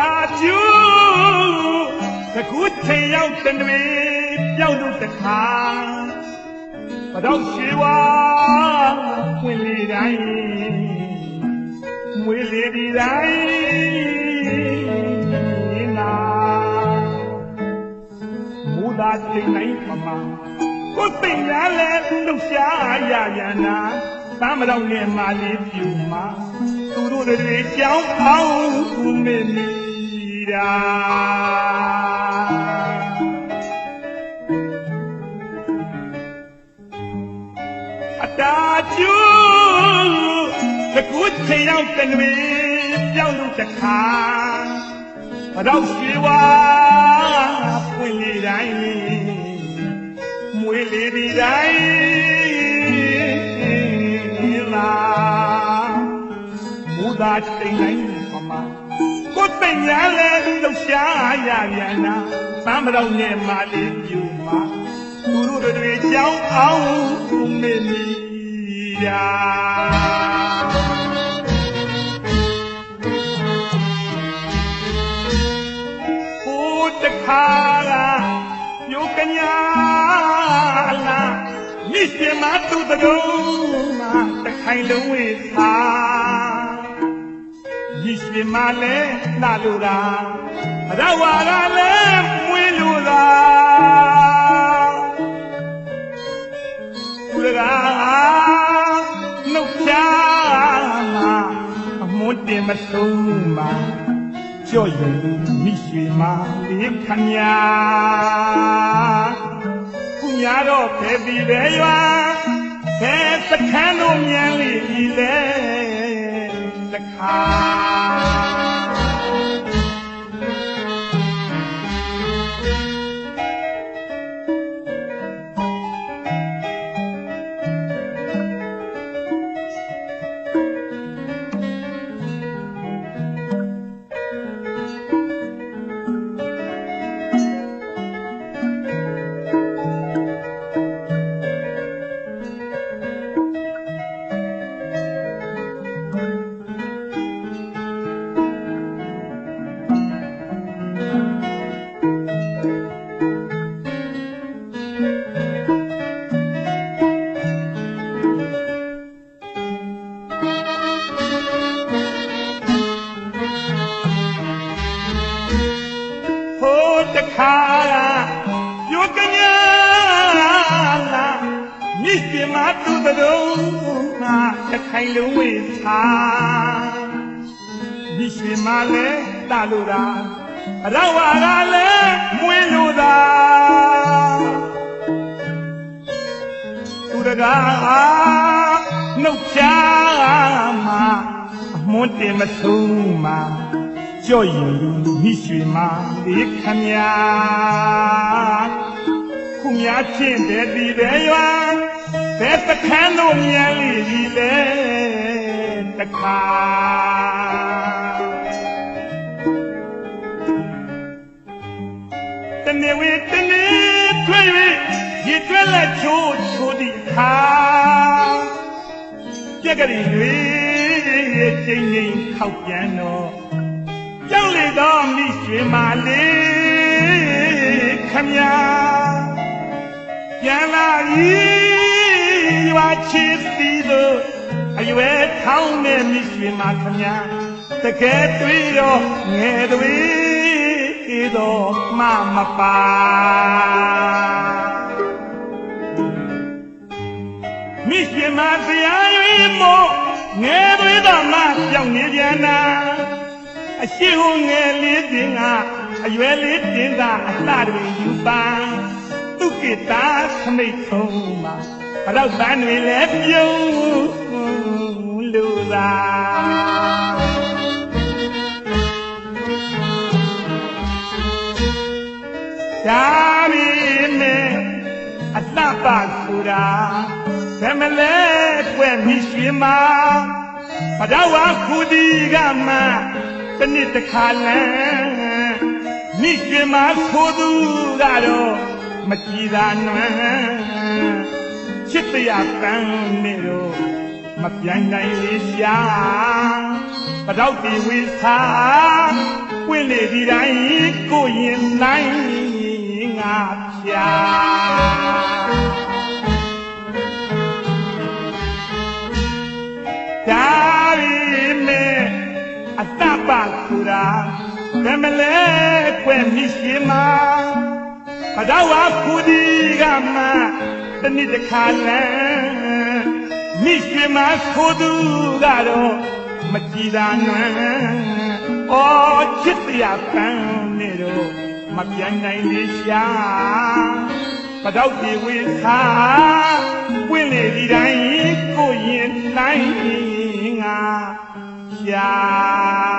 တာကျူတကူချိန်ရောက်တဲ့တွေပြောက်လို့တခါဘတော့ရှိဝါဝင်လေတိုင်းမွေလေဒီတိုင်းနာမူသာချိန်နိုင်ပမာကိုယ်သိရလဲလှူရှားရရနာသမတော်နဲ့မာလေးပြူမှာသူတို့တွေကြောင်းအောင်သူမေမီ ရာအတာကျူတကူချိန်ရောက်တဲ့တွေပြောင်းလို့တခါဘတော့ရှိဝါဖွင့်လေတိုင်းမွေလေဒီတိုင်းလာမူသာချိန်တိုင်းပမာ ကိုယ်တင်ရလဲလှူရှားရပြန်နာသမ်းမတော်နဲ့မာလေးပြူမှာသူတို့တွေကြောင်းအောင်မေမီရာဟိုတခါကယုတ်ကညာလာမြစ်ရှင်မသူတကုံးမှာတခိုင်လုံးဝေသာ မြစ်ရှင်မလဲလာလို့တာရဝါကလည်းမွေးလို့သာသူရကနှုတ်ချာမှာအမွန်းတင်မဆုံးမှာကြော့ရင်မိရွှေမှာလေးခမညာခုညာတော့ဖဲပြီးပဲရွာဖဲစခန်းတို့မြန်လေးဤလေတခါ မြစ်ပြမသူတရုံငါတခိုင်လုံးဝေသာမြစ်ပြမလဲတလို့တာရဝါကလည်းမွေးလို့သာသူတကားနှုတ်ချာမှာအမွန်းတင်မဆုံးမှာကြော့ရင်လူမိရွှေမာလေးခမညာခု များချင်းတဲ့ဒီပဲရွာဘယ်စခန်းတို့မြန်လေးကြီးလဲတခါတနေ့ဝေတနေ့ထွေး၍ရေတွက်လက်ချိုးချိုးဒီခါကြက်ကလေးတွေချင်းချင်းခောက်ပြန်တော့ကြောက်လေတော့မိရွှေမာလေး ချစ်စီတို့အရွယ်ထောင်းတဲ့မိရွှေမာခမညာတကယ်တွေ့တော့ငယ်တွေတော့မမပါမိရွှေမာတရားရွေးမို့ငယ်တွေတော့မပြောင်းနေပြန်နာအရှိဟိုငယ်လေးတင်ကအရွယ်လေးတင်ကအလှတွေယူပန်းသူကိတာခမိတ်ဆုံးမှာဘ တော့ပန်းတွေလည်းပြုံးလူသာဒါပေမဲ့အလှပဆိုတာဘယ်မလဲကွယ်မိရွှေမှာဘဒဝါခုဒီကမှတနစ်တစ်ခါလန်းမိရှင်မခိုးသူကတော့မကြည်သာနွမ်း ချစ်တရားပန်းနေတော့မပြိုင်နိုင်လေရှာဘတော့ဒီဝိသာပွင့်လေဒီတိုင်းကိုရင်နိုင်ငါဖြာဒါရီမဲ့အတ္တပဆိုတာဘယ်မလဲခွဲမိရှိမှာဘဒဝခုဒီကမှ တနည်းတစ်ခါလမ်းမိရှိမှာခိုးသူကတော့မကြည်သာနွမ်းအော်ချစ်တရားပန်းနေတော့မပြိုင်နိုင်လေရှာပတောက်ဒီဝိသာပွင့်လေဒီတိုင်းကိုရင်နိုင်ငါရှာ